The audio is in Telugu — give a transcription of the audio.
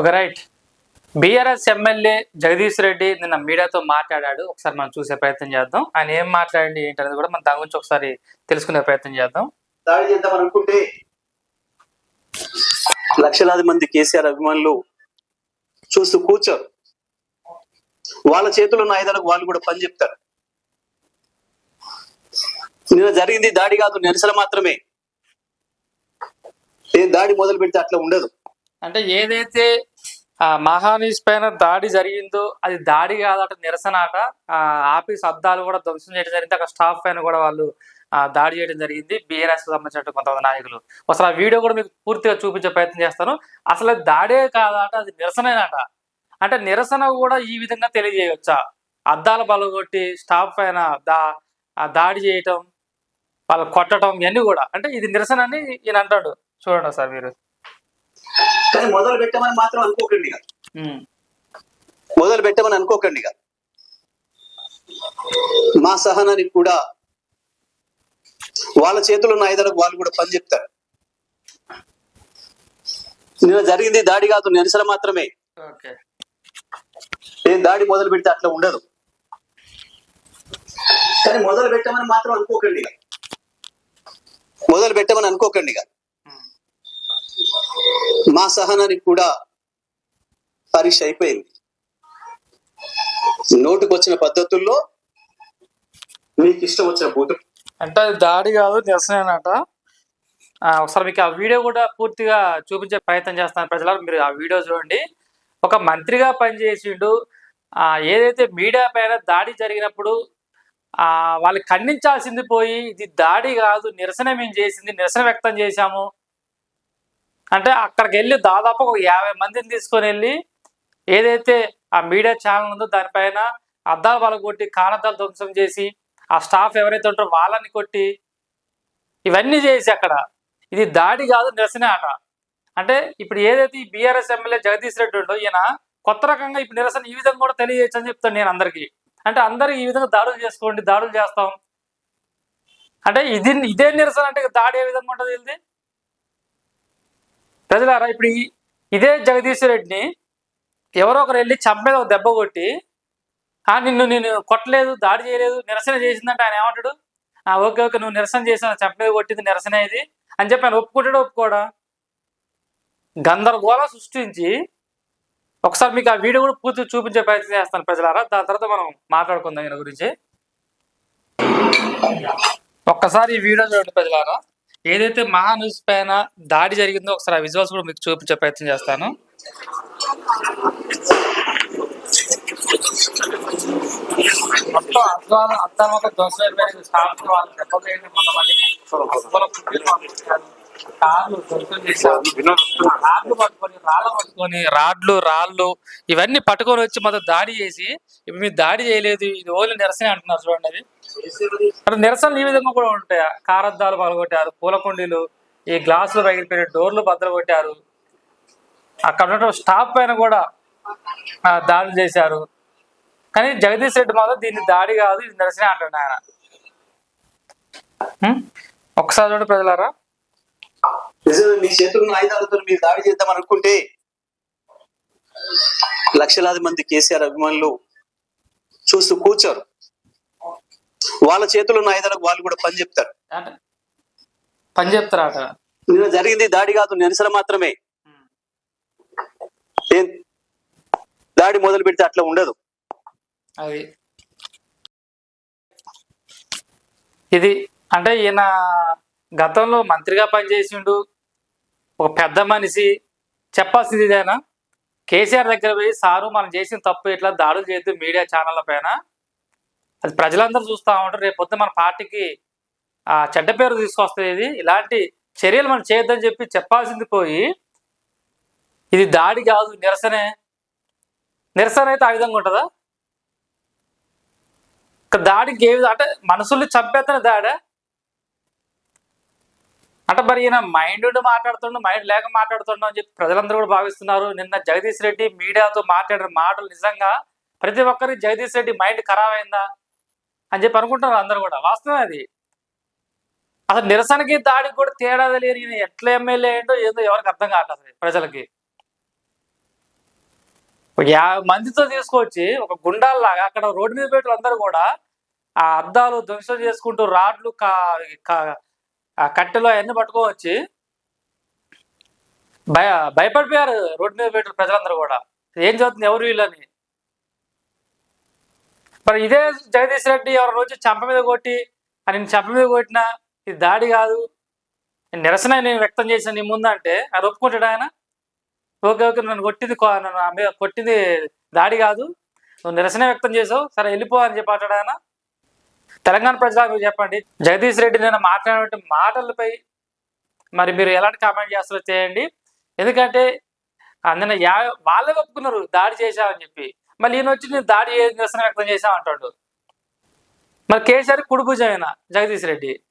ఒక right. BRS MLA Jagadish Reddy నిన్న మీడియాతో మాట్లాడాడు. ఒకసారి మనం చూసే ప్రయత్నం చేద్దాం. ఆయన ఏం మాట్లాడండి ఏంటనేది కూడా మనం దాని గురించి ఒకసారి తెలుసుకునే ప్రయత్నం చేద్దాం. దాడి చేద్దాం అనుకుంటే లక్షలాది మంది కేసీఆర్ అభిమానులు చూస్తూ కూర్చోరు. వాళ్ళ చేతులు ఉన్న ఆయుధాలకు వాళ్ళు కూడా పని చెప్తారు. నిన్న జరిగింది దాడి కాదు నిరసన మాత్రమే. ఏం దాడి మొదలు పెడితే అట్లా ఉండదు. అంటే ఏదైతే ఆ మహానీస్ పైన దాడి జరిగిందో అది దాడి కాదట నిరసన అట. ఆ ఆఫీస్ అద్దాలు కూడా ధ్వంసం చేయడం జరిగింది. అక్కడ స్టాఫ్ పైన కూడా వాళ్ళు దాడి చేయడం జరిగింది. బీఆర్ఎస్ సంబంధించిన కొంతమంది నాయకులు. అసలు ఆ వీడియో కూడా మీకు పూర్తిగా చూపించే ప్రయత్నం చేస్తాను. అసలు దాడే కాదట అది నిరసనేనట. అంటే నిరసన కూడా ఈ విధంగా తెలియజేయవచ్చా అద్దాల బలగొట్టి స్టాఫ్ పైన దా దాడి చేయటం వాళ్ళు కొట్టడం ఇవన్నీ కూడా. అంటే ఇది నిరసన అని ఈయన అంటాడు. చూడండి సార్ మీరు. కానీ మొదలు పెట్టమని మాత్రం అనుకోకండి. మొదలు పెట్టమని అనుకోకండి. మా సహనానికి కూడా వాళ్ళ చేతుల్లో ఉన్న ఆయుధాలకు వాళ్ళు కూడా పని చెప్తారు నిన్న జరిగింది దాడి కాదు నిరసన మాత్రమే ఏం దాడి మొదలు పెడితే అట్లా ఉండదు కానీ మొదలు పెట్టమని మాత్రం అనుకోకండి. మొదలు పెట్టమని అనుకోకండి. మా సహనానికి కూడా పరీక్ష అయిపోయింది. నోటుకొచ్చిన పద్ధతుల్లో మీకు ఇష్టం వచ్చిన బూతులు అంటే అది దాడి కాదు నిరసనేనట ఆ, ఒకసారి మీకు ఆ వీడియో కూడా పూర్తిగా చూపించే ప్రయత్నం చేస్తాను ప్రజలకు మీరు ఆ వీడియో చూడండి. ఒక మంత్రిగా పనిచేసిండు. ఆ, ఏదైతే మీడియా పైన దాడి జరిగినప్పుడు ఆ వాళ్ళు ఖండించాల్సింది పోయి ఇది దాడి కాదు నిరసన మేము చేసింది నిరసన వ్యక్తం చేశాము. అంటే అక్కడికి వెళ్ళి దాదాపు ఒక యాభై మందిని తీసుకొని వెళ్ళి ఏదైతే ఆ మీడియా ఛానల్ ఉందో దానిపైన అద్దాలు వాళ్ళ కొట్టి కానద్దాలు ధ్వంసం చేసి ఆ స్టాఫ్ ఎవరైతే ఉంటారో వాళ్ళని కొట్టి ఇవన్నీ చేసి అక్కడ. ఇది దాడి కాదు నిరసనే ఆట అంటే ఇప్పుడు ఏదైతే ఈ బీఆర్ఎస్ ఎమ్మెల్యే జగదీష్ రెడ్డి ఉండో ఈయన కొత్త రకంగా ఇప్పుడు నిరసన ఈ విధంగా కూడా తెలియజేయచ్చు అని చెప్తాను నేను అందరికీ. అంటే అందరికి ఈ విధంగా దాడులు చేసుకోండి దాడులు చేస్తాం. అంటే ఇది ఇదే నిరసన అంటే దాడి ఏ విధంగా ఉంటుంది ఇది ప్రజలారా ఇప్పుడు ఇదే జగదీశ్వర రెడ్డిని ఎవరో ఒకరు వెళ్ళి చంపేది ఒక దెబ్బ కొట్టి ఆ నిన్ను నేను కొట్టలేదు దాడి చేయలేదు నిరసన చేసిందంటే ఆయన ఏమంటాడు? ఆ ఓకే ఓకే నువ్వు నిరసన చేసిన చంపేది కొట్టింది నిరసన ఇది అని చెప్పి ఆయన ఒప్పుకుంటాడు ఒప్పుకోడా? గందరగోళం సృష్టించి ఒకసారి మీకు ఆ వీడియో కూడా పూర్తి చూపించే ప్రయత్నం చేస్తాను ప్రజలారా. దాని తర్వాత మనం మాట్లాడుకుందాం దీని గురించి. ఒక్కసారి ఈ వీడియో చూడండి ప్రజలారా. ఏదైతే మహా న్యూస్ పైన దాడి జరిగిందో ఒకసారి ఆ విజువల్స్ కూడా మీకు చూపించే ప్రయత్నం చేస్తాను. మొత్తం అద్దాలు అద్దాలు ఒక ధ్వంసం స్టాఫ్ వాళ్ళు దెబ్బలు కొంతమందికి పట్టుకొని రాళ్ళు పట్టుకొని రాడ్లు రాళ్ళు ఇవన్నీ పట్టుకొని వచ్చి మొత్తం దాడి చేసి ఇప్పుడు మీరు దాడి చేయలేదు ఇది ఓన్లీ నిరసన అంటున్నారు చూడండి అది. నిరసనలు ఈ విధంగా కూడా ఉంటాయి? కారద్దాలు పగలగొట్టారు పూల కుండీలు ఈ గ్లాసులు పగిలిపోయిన డోర్లు బద్దలు కొట్టారు అక్కడ ఉన్న స్టాఫ్ పైన కూడా దాడులు చేశారు. కానీ జగదీష్ రెడ్డి మాత్రం దీన్ని దాడి కాదు ఇది నిరసన అంటాడు ఆయన. ఒకసారి చూడండి ప్రజలారా. మీ చేతుల్లో ఆయుధాలతో మీరు దాడి చేద్దాం అనుకుంటే లక్షలాది మంది కేసీఆర్ అభిమానులు చూస్తూ కూర్చోరు. వాళ్ళ చేతుల్లో ఉన్న ఆయుధాలకు వాళ్ళు కూడా పని చెప్తారు. పని చెప్తారట. నిన్న జరిగింది దాడి కాదు నిరసన మాత్రమే. దాడి మొదలు పెడితే అట్లా ఉండదు. అది. ఇది అంటే ఈయన గతంలో మంత్రిగా పనిచేసిండు ఒక పెద్ద మనిషి. చెప్పాల్సింది ఇదేనా? కేసీఆర్ దగ్గర పోయి సారు మనం చేసిన తప్పు ఇట్లా దాడులు చేయొద్దు మీడియా ఛానళ్ళ పైన. అది ప్రజలందరూ చూస్తూ ఉంటారు. రేపు పొద్దున మన పార్టీకి ఆ చెడ్డ పేరు తీసుకొస్తుంది ఇది. ఇలాంటి చర్యలు మనం చేయొద్దని చెప్పి చెప్పాల్సింది పోయి ఇది దాడి కాదు నిరసనే. నిరసన అయితే ఆ విధంగా ఉంటుందా? దాడికి ఏ అంటే మనుషుల్ని చంపేతన దాడా? అంటే మరి ఈయన మైండ్ ఉండి మాట్లాడుతుండు మైండ్ లేక మాట్లాడుతుండు అని చెప్పి ప్రజలందరూ కూడా భావిస్తున్నారు. నిన్న జగదీష్ రెడ్డి మీడియాతో మాట్లాడిన మాటలు నిజంగా ప్రతి ఒక్కరికి జగదీష్ రెడ్డి మైండ్ ఖరాబ్ అయిందా? అని చెప్పి అనుకుంటున్నారు అందరు కూడా. వాస్తవం అది. అసలు నిరసనకి దాడికి కూడా తేడా తెలియని ఈయన ఎట్లా ఎమ్మెల్యే ఏంటో ఏదో ఎవరికి అర్థం కావట్లేదు అసలు ప్రజలకి. ఒక యాభై మందితో తీసుకొచ్చి ఒక గుండాల్లాగా అక్కడ రోడ్డు మీద పెట్టిన అందరూ కూడా ఆ అద్దాలు ధ్వంసం చేసుకుంటూ రాడ్లు ఆ కట్టెలు అవన్నీ పట్టుకోవచ్చి భయ భయపడిపోయారు రోడ్డు మీద పెట్టిన ప్రజలందరూ కూడా. ఏం చదువుతుంది ఎవరు వీళ్ళని? మరి ఇదే జగదీష్ రెడ్డి ఎవరి రోజు చెంప మీద కొట్టి నేను చంప మీద కొట్టినా ఇది దాడి కాదు. నిరసన నేను వ్యక్తం చేసిన నీ ముందంటే అది ఒప్పుకుంటాడు ఆయన? ఓకే ఓకే నన్ను కొట్టింది నన్ను ఆ మీద కొట్టింది దాడి కాదు. నువ్వు నిరసన వ్యక్తం చేసావు. సరే వెళ్ళిపో అని చెప్పి అంటాడు ఆయన? తెలంగాణ ప్రజలకు మీరు చెప్పండి. జగదీష్ రెడ్డి నేను మాట్లాడిన మాటలపై మరి మీరు ఎలాంటి కామెంట్ చేస్తారో చేయండి. ఎందుకంటే అందున యా వాళ్ళే ఒప్పుకున్నారు దాడి చేశామని చెప్పి. మళ్ళీ ఈయన వచ్చి నేను దాడి నిరసన వ్యక్తం చేశాను అంటాడు. మరి కేసీఆర్ కుడి ఆయన జగదీష్ రెడ్డి.